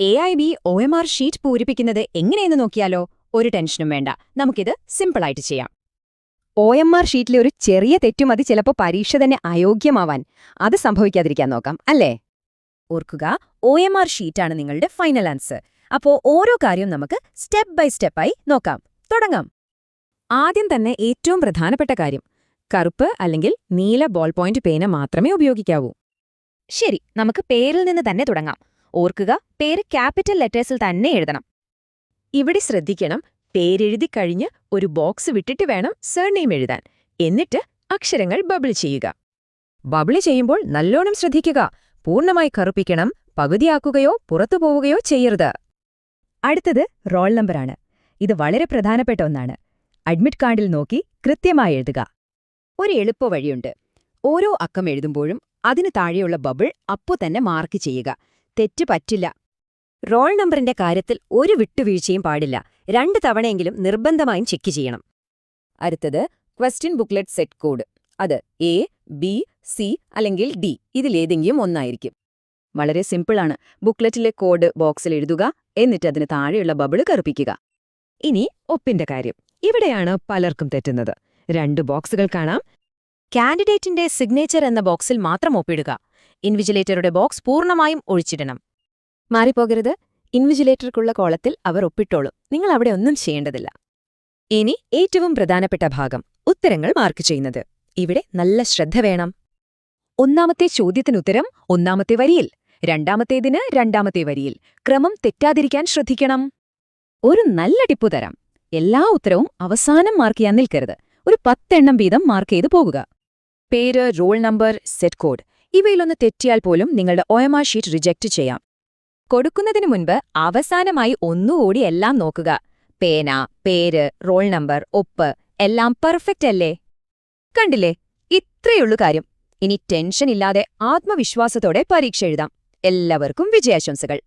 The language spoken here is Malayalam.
A I B O M R sheet പൂരിപ്പിക്കുന്നത് എങ്ങനെയെന്ന് നോക്കിയാലോ ഒരു ടെൻഷനും വേണ്ട. നമുക്കിത് സിമ്പിളായിട്ട് ചെയ്യാം. ഒ എം ആർ ഷീറ്റിലെ ഒരു ചെറിയ തെറ്റുമതി ചിലപ്പോൾ പരീക്ഷ തന്നെ അയോഗ്യമാവാൻ അത് സംഭവിക്കാതിരിക്കാൻ നോക്കാം അല്ലേ? ഓർക്കുക ഒ എം ആർ ഷീറ്റാണ് നിങ്ങളുടെ ഫൈനൽ ആൻസർ അപ്പോ ഓരോ കാര്യവും നമുക്ക് സ്റ്റെപ്പ് ബൈ സ്റ്റെപ്പായി നോക്കാം. തുടങ്ങാം. ആദ്യം തന്നെ ഏറ്റവും പ്രധാനപ്പെട്ട കാര്യം കറുപ്പ് അല്ലെങ്കിൽ നീല ബോൾ പോയിന്റ് പേന മാത്രമേ ഉപയോഗിക്കാവൂ. ശരി നമുക്ക് പേരിൽ നിന്ന് തന്നെ തുടങ്ങാം. ഓർക്കുക പേര് ക്യാപിറ്റൽ ലെറ്റേഴ്സിൽ തന്നെ എഴുതണം. ഇവിടെ ശ്രദ്ധിക്കണം പേരെഴുതി കഴിഞ്ഞ് ഒരു ബോക്സ് വിട്ടിട്ട് വേണം സർനെയിം എഴുതാൻ. എന്നിട്ട് അക്ഷരങ്ങൾ ബബിൾ ചെയ്യുക. ബബിൾ ചെയ്യുമ്പോൾ നല്ലോണം ശ്രദ്ധിക്കുക. പൂർണമായി കറുപ്പിക്കണം പകുതിയാക്കുകയോ പുറത്തു പോവുകയോ ചെയ്യരുത്. അടുത്തത് റോൾ നമ്പറാണ് ഇത് വളരെ പ്രധാനപ്പെട്ട ഒന്നാണ്. അഡ്മിറ്റ് കാർഡിൽ നോക്കി കൃത്യമായി എഴുതുക. ഒരു എളുപ്പ വഴിയുണ്ട് ഓരോ അക്കം എഴുതുമ്പോഴും അതിനു താഴെയുള്ള ബബിൾ അപ്പോ തന്നെ മാർക്ക് ചെയ്യുക. തെറ്റ് പറ്റില്ല. റോൾ നമ്പറിന്റെ കാര്യത്തിൽ ഒരു വിട്ടുവീഴ്ചയും പാടില്ല. രണ്ട് തവണയെങ്കിലും നിർബന്ധമായും ചെക്ക് ചെയ്യണം. അടുത്തത് ക്വസ്റ്റ്യൻ ബുക്ക്ലെറ്റ് സെറ്റ് കോഡ് അത് എ ബി സി അല്ലെങ്കിൽ ഡി ഇതിലേതെങ്കിലും ഒന്നായിരിക്കും. വളരെ സിമ്പിളാണ്. ബുക്ക്ലെറ്റിലെ കോഡ് ബോക്സിൽ എഴുതുക എന്നിട്ട് അതിന് താഴെയുള്ള ബബിൾ കറുപ്പിക്കുക. ഇനി ഒപ്പിന്റെ കാര്യം. ഇവിടെയാണ് പലർക്കും തെറ്റുന്നത്. രണ്ട് ബോക്സുകൾ കാണാം. കാൻഡിഡേറ്റിന്റെ സിഗ്നേച്ചർ എന്ന ബോക്സിൽ മാത്രം ഒപ്പിടുക. ഇൻവിജിലേറ്ററുടെ ബോക്സ് പൂർണമായും ഒഴിച്ചിടണം. മാറിപ്പോകരുത്. ഇൻവിജിലേറ്റർക്കുള്ള കോളത്തിൽ അവർ ഒപ്പിട്ടോളും. നിങ്ങൾ അവിടെ ഒന്നും ചെയ്യേണ്ടതില്ല. ഇനി ഏറ്റവും പ്രധാനപ്പെട്ട ഭാഗം ഉത്തരങ്ങൾ മാർക്ക് ചെയ്യുന്നത്. ഇവിടെ നല്ല ശ്രദ്ധ വേണം. ഒന്നാമത്തെ ചോദ്യത്തിനുത്തരം ഒന്നാമത്തെ വരിയിൽ രണ്ടാമത്തേതിന് രണ്ടാമത്തെ വരിയിൽ ക്രമം തെറ്റാതിരിക്കാൻ ശ്രദ്ധിക്കണം. ഒരു നല്ല ടിപ്പു തരാം. എല്ലാ ഉത്തരവും അവസാനം മാർക്ക് ചെയ്യാൻ നിൽക്കരുത്. ഒരു പത്തെണ്ണം വീതം മാർക്ക് ചെയ്തു പോകുക. പേര് റോൾ നമ്പർ സെറ്റ് കോഡ്. ഇവയിലൊന്ന് തെറ്റിയാൽ പോലും നിങ്ങളുടെ ഒ ഷീറ്റ് റിജക്റ്റ് ചെയ്യാം. കൊടുക്കുന്നതിനു മുൻപ് അവസാനമായി ഒന്നുകൂടി എല്ലാം നോക്കുക. പേന പേര് റോൾ നമ്പർ ഒപ്പ് എല്ലാം പെർഫെക്റ്റ് അല്ലേ? കണ്ടില്ലേ? ഇത്രയുള്ളൂ കാര്യം. ഇനി ടെൻഷൻ ഇല്ലാതെ ആത്മവിശ്വാസത്തോടെ പരീക്ഷ എഴുതാം. എല്ലാവർക്കും വിജയാശംസകൾ.